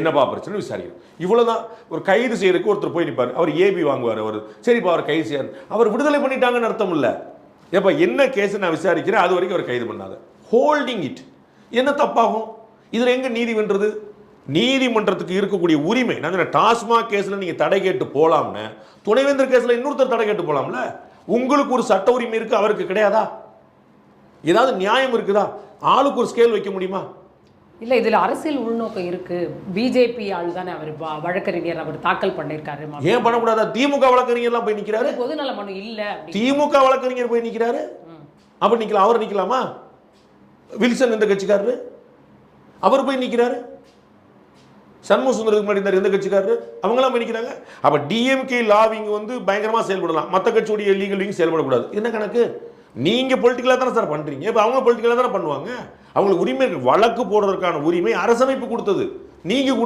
என்னப்பா பிரச்சனை? விசாரிக்கணும். இவ்வளவுதான். ஒரு கைது செய்யறதுக்கு ஒருத்தர் போய் நிற்பார் அவர் ஏபி வாங்குவார் அவர். சரிப்பா அவர் கைது செய்யார். அவர் விடுதலை பண்ணிட்டாங்கன்னு அர்த்தம் இல்லை ஏப்பா என்ன கேஸ் நான் விசாரிக்கிறேன்? அது வரைக்கும் அவர் கைது பண்ணாத. ஹோல்டிங் இட் என்ன தப்பாகும்? இதில் எங்கே நீதி வென்றது? நீதிமன்றத்துக்கு இருக்கக்கூடிய உரிமை. நான் டாஸ்மாக் கேஸில் நீங்கள் தடை கேட்டு போகலாம்னு துணைவேந்தர் கேஸில் இன்னொருத்தர் தடை கேட்டு போகலாம்ல உங்களுக்கு ஒரு சட்ட உரிமை இருக்குது அவருக்கு கிடையாதா? ஏதாவது நியாயம் இருக்குதா? ஆளுக்கு ஒரு ஸ்கேல் வைக்க முடியுமா? இல்ல இதுல அரசியல் உள்நோக்கம் இருக்கு. பிஜேபி ஆள் தானே அவர் வழக்கறிஞர் அவர் தாக்கல் பண்ணியிருக்காரு ஏன் பண்ணக்கூடாதா? திமுக வழக்கறிஞர்லாம் போய் நிக்கிறாரு? அது பொதுநல மனு இல்ல திமுக வழக்கறிஞர் போய் நிக்கிறாரு? அப்ப நிக்கலாம் அவர் நிக்கலாமா? வில்சன் எந்த கட்சிக்காரரு? அவர் போய் நிக்கிறாரு? சண்முக சுந்தரத்துக்கு முன்னாடி எந்த கட்சிக்காரரு? அவங்களாம் போய் நிக்கிறாங்க. அப்ப டிஎம்கே லாவிங் வந்து பயங்கரமா செயல்படலாம். மற்ற கட்சியுடைய லீகல் விங் செயல்படக்கூடாது. என்ன கணக்கு? நீங்க பொலிட்டிக்கலாக தானே சார் பண்றீங்க? இப்போ அவங்க பொலிட்டிக்கலாக தானே பண்ணுவாங்க? அவங்களுக்கு உரிமை வழக்கு போடுறதுக்கான உரிமை அரசமைப்பு கொடுத்தது. நீங்க கொடுத்து